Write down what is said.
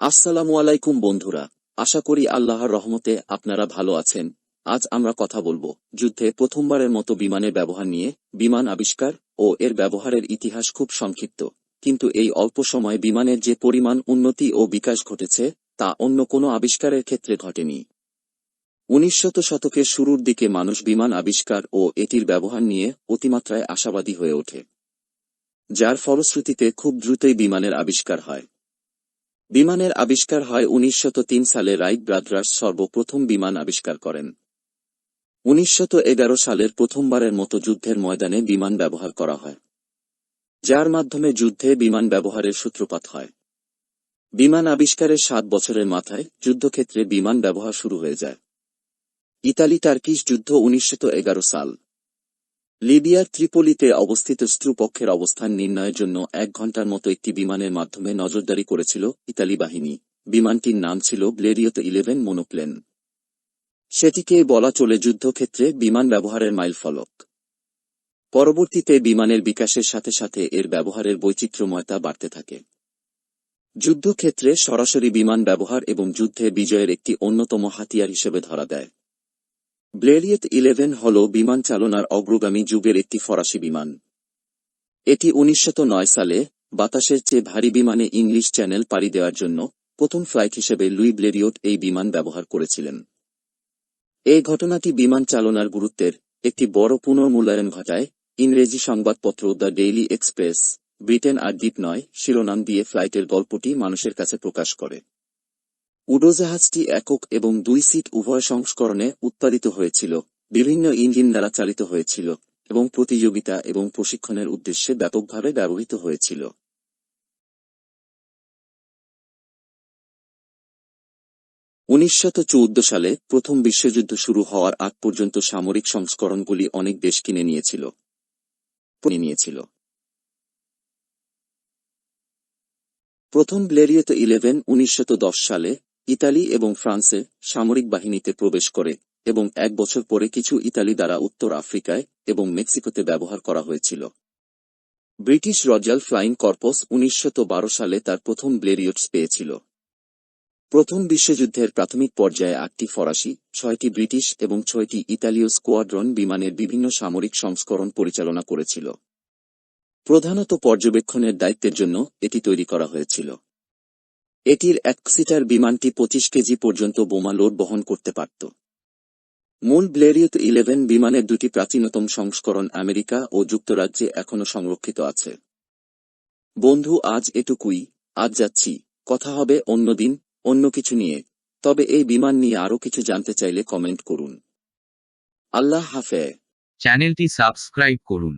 আসসালামু আলাইকুম বন্ধুরা, আশা করি আল্লাহর রহমতে আপনারা ভালো আছেন। আজ আমরা কথা বলব যুদ্ধে প্রথমবারের মতো বিমানের ব্যবহার নিয়ে, বিমান আবিষ্কার ও এর ব্যবহারের ইতিহাস খুব সংক্ষিপ্ত। কিন্তু এই অল্প সময়ে বিমানের যে পরিমাণ উন্নতি ও বিকাশ ঘটেছে, তা অন্য কোনো আবিষ্কারের ক্ষেত্রে ঘটেনি। উনিশশত শতকের শুরুর দিকে মানুষ বিমান আবিষ্কার ও এটির ব্যবহার নিয়ে অতিমাত্রায় আশাবাদী হয়ে ওঠে, যার ফলশ্রুতিতে খুব দ্রুতই বিমানের আবিষ্কার হয়। বিমানের আবিষ্কার হয় উনিশশত সালে রাইট ব্রাদার্স সর্বপ্রথম বিমান আবিষ্কার করেন। উনিশশত সালের প্রথমবারের মতো যুদ্ধের ময়দানে বিমান ব্যবহার করা হয়, যার মাধ্যমে যুদ্ধে বিমান ব্যবহারের সূত্রপাত হয়। বিমান আবিষ্কারের সাত বছরের মাথায় যুদ্ধক্ষেত্রে বিমান ব্যবহার শুরু হয়ে যায়। ইতালি টার্কিশ যুদ্ধ উনিশশত সাল। লিবিয়ার ত্রিপোলিতে অবস্থিত স্ত্রুপক্ষের অবস্থান নির্ণয়ের জন্য এক ঘণ্টার মতো একটি বিমানের মাধ্যমে নজরদারি করেছিল ইতালি বাহিনী। বিমানটির নাম ছিল ব্লেরিয়ত ইলেভেন মোনোপ্লেন। সেটিকে বলা চলে যুদ্ধক্ষেত্রে বিমান ব্যবহারের মাইলফলক পরবর্তীতে বিমানের বিকাশের সাথে সাথে এর ব্যবহারের বৈচিত্র্যময়তা বাড়তে থাকে। যুদ্ধক্ষেত্রে সরাসরি বিমান ব্যবহার এবং যুদ্ধে বিজয়ের একটি অন্যতম হাতিয়ার হিসেবে ধরা দেয়। ব্লেরিয়েত ইলেভেন হল বিমান চালনার অগ্রগামী যুগের একটি ফরাসি বিমান। এটি উনিশশত সালে বাতাসের চেয়ে ভারী বিমানে ইংলিশ চ্যানেল পাড়ি দেওয়ার জন্য প্রথম ফ্লাইট হিসেবে লুই ব্লেরিয়ট এই বিমান ব্যবহার করেছিলেন। এই ঘটনাটি বিমান চালনার গুরুত্বের একটি বড় পুনর্মূল্যায়ন ঘটায়, ইংরেজি সংবাদপত্র দ্য ডেইলি এক্সপ্রেস, ব্রিটেন আর দ্বীপ নয়, শিরোনাম দিয়ে ফ্লাইটের গল্পটি মানুষের কাছে প্রকাশ করে। উড়োজাহাজটি একক এবং দুই সিট উভয় সংস্করণে উৎপাদিত হয়েছিল, বিভিন্ন ইঞ্জিন দ্বারা চালিত হয়েছিল এবং প্রতিযোগিতা এবং প্রশিক্ষণের উদ্দেশ্যে ব্যাপকভাবে ব্যবহৃত হয়েছিল। উনিশশত সালে প্রথম বিশ্বযুদ্ধ শুরু হওয়ার আগ পর্যন্ত সামরিক সংস্করণগুলি অনেক দেশ কিনে নিয়েছিল। নিয়েছিল। প্রথম ব্লেরিয়ত ইলেভেন উনিশশত সালে ইতালি এবং ফ্রান্সে সামরিক বাহিনীতে প্রবেশ করে এবং এক বছর পরে কিছু ইতালি দ্বারা উত্তর আফ্রিকায় এবং মেক্সিকোতে ব্যবহার করা হয়েছিল। ব্রিটিশ রজাল ফ্লাইং কর্পস উনিশশত সালে তার প্রথম ব্লেরিয়টস পেয়েছিল। প্রথম বিশ্বযুদ্ধের প্রাথমিক পর্যায়ে আটটি ফরাসি, ছয়টি ব্রিটিশ এবং ছয়টি ইতালীয় স্কোয়াড্রন বিমানের বিভিন্ন সামরিক সংস্করণ পরিচালনা করেছিল। প্রধানত পর্যবেক্ষণের দায়িত্বের জন্য এটি তৈরি করা হয়েছিল। এটির এক সিটার বিমানটি পঁচিশ কেজি পর্যন্ত বোমা লোড বহন করতে পারত। মূল ব্লেরিয়ত ইলেভেন বিমানের দুটি প্রাচীনতম সংস্করণ আমেরিকা ও যুক্তরাজ্যে এখনও সংরক্ষিত আছে। বন্ধু, আজ এটুকুই। আজ যাচ্ছি। কথা হবে অন্যদিন অন্য কিছু নিয়ে। তবে এই বিমান নিয়ে আরও কিছু জানতে চাইলে কমেন্ট করুন। আল্লাহ হাফে চ্যানেলটি সাবস্ক্রাইব করুন।